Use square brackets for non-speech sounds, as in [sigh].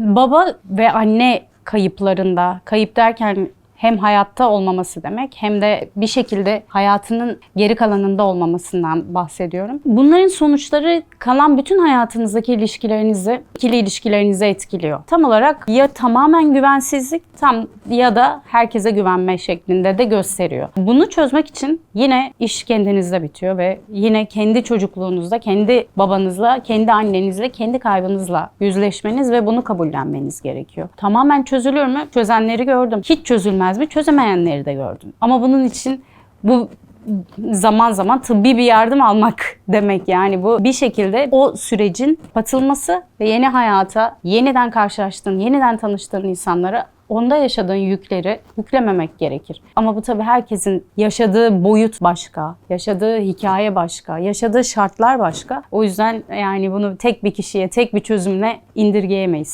Baba ve anne kayıplarında, kayıp derken hem hayatta olmaması demek hem de bir şekilde hayatının geri kalanında olmamasından bahsediyorum. Bunların sonuçları kalan bütün hayatınızdaki ilişkilerinizi, ikili ilişkilerinizi etkiliyor. Tam olarak ya tamamen güvensizlik tam ya da herkese güvenme şeklinde de gösteriyor. Bunu çözmek için yine iş kendinizde bitiyor ve yine kendi çocukluğunuzda, kendi babanızla, kendi annenizle, kendi kaybınızla yüzleşmeniz ve bunu kabullenmeniz gerekiyor. Tamamen çözülür mü? Çözenleri gördüm. Hiç çözülmez mi? Çözemeyenleri de gördüm. Ama bunun için bu zaman zaman tıbbi bir yardım almak [laughs] demek yani bu bir şekilde o sürecin patılması ve yeni hayata yeniden karşılaştığın, yeniden tanıştığın insanlara onda yaşadığın yükleri yüklememek gerekir. Ama bu tabii herkesin yaşadığı boyut başka, yaşadığı hikaye başka, yaşadığı şartlar başka. O yüzden yani bunu tek bir kişiye, tek bir çözümle indirgeyemeyiz.